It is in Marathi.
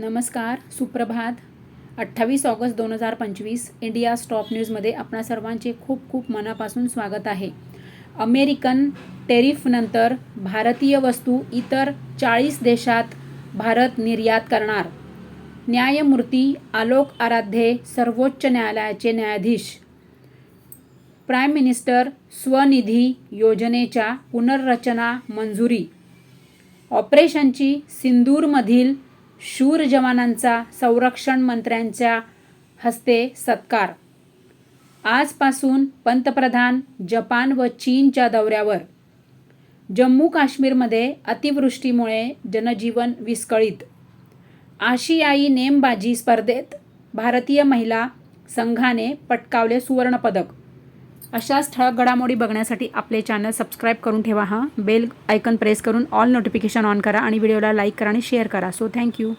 नमस्कार सुप्रभात. अठ्ठावीस ऑगस्ट दोन हजार पंचवीस इंडिया स्टॉप न्यूजमध्ये आपणा सर्वांचे खूप खूप मनापासून स्वागत आहे. अमेरिकन टेरिफनंतर भारतीय वस्तू इतर चाळीस देशात भारत निर्यात करणार. न्यायमूर्ती आलोक आराध्ये सर्वोच्च न्यायालयाचे न्यायाधीश. प्राईम मिनिस्टर स्वनिधी योजनेच्या पुनर्रचना मंजुरी. ऑपरेशनची सिंदूरमधील शूर जवानांचा संरक्षण मंत्र्यांच्या हस्ते सत्कार. आजपासून पंतप्रधान जपान व चीनच्या दौऱ्यावर. जम्मू काश्मीरमध्ये अतिवृष्टीमुळे जनजीवन विस्कळीत. आशियाई नेमबाजी स्पर्धेत भारतीय महिला संघाने पटकावले सुवर्णपदक. अशाच ठळक घडामोडी बघण्यासाठी आपले चॅनल सबस्क्राईब करून ठेवा हां. बेल आयकन प्रेस करून ऑल नोटिफिकेशन ऑन करा आणि व्हिडिओला लाईक करा आणि शेअर करा. So thank you